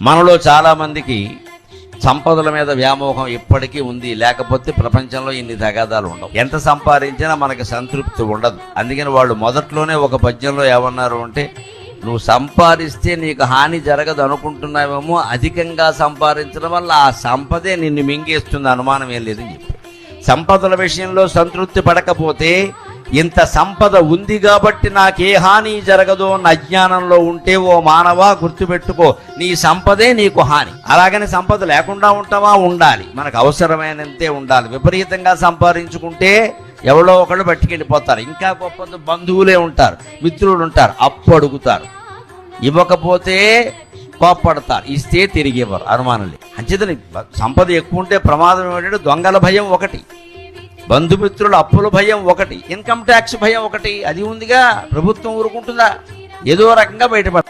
మనలో చాలామందికి సంపదల మీద వ్యామోహం ఇప్పటికీ ఉంది. లేకపోతే ప్రపంచంలో ఇన్ని తగాదాలు ఉండవు. ఎంత సంపాదించినా మనకి సంతృప్తి ఉండదు. అందుకని వాళ్ళు మొదట్లోనే ఒక పద్యంలో ఏమన్నారు అంటే నువ్వు సంపాదిస్తే నీకు హాని జరగదు అనుకుంటున్నావేమో అధికంగా సంపాదించడం వల్ల ఆ సంపదే నిన్ను మింగేస్తుంది అనుమానం ఏం లేదని చెప్పి సంపదల విషయంలో సంతృప్తి పడకపోతే ఇంత సంపద ఉంది కాబట్టి నాకే హాని జరగదు అన్న అజ్ఞానంలో ఉంటే ఓ మానవా గుర్తుపెట్టుకో నీ సంపదే నీకు హాని. అలాగని సంపద లేకుండా ఉంటావా? ఉండాలి. మనకు అవసరమైనంతే ఉండాలి. విపరీతంగా సంపాదించుకుంటే ఎవడో ఒకళ్ళు పట్టుకెళ్ళిపోతారు. ఇంకా గొప్ప బంధువులే ఉంటారు మిత్రులు ఉంటారు అప్పు అడుగుతారు. ఇవ్వకపోతే కోప్పడతారు. ఇస్తే తిరిగి ఇవ్వరు. అనుమానం లేదు. అంచేతని సంపద ఎక్కువ ఉంటే ప్రమాదం ఏమిటంటే దొంగల భయం ఒకటి. బంధుమిత్రుల అప్పుల భయం ఒకటి ఇన్కమ్ ట్యాక్స్ భయం ఒకటి అది ఉందిగా ప్రభుత్వం ఊరుకుంటుందా? ఏదో రకంగా బయటపడ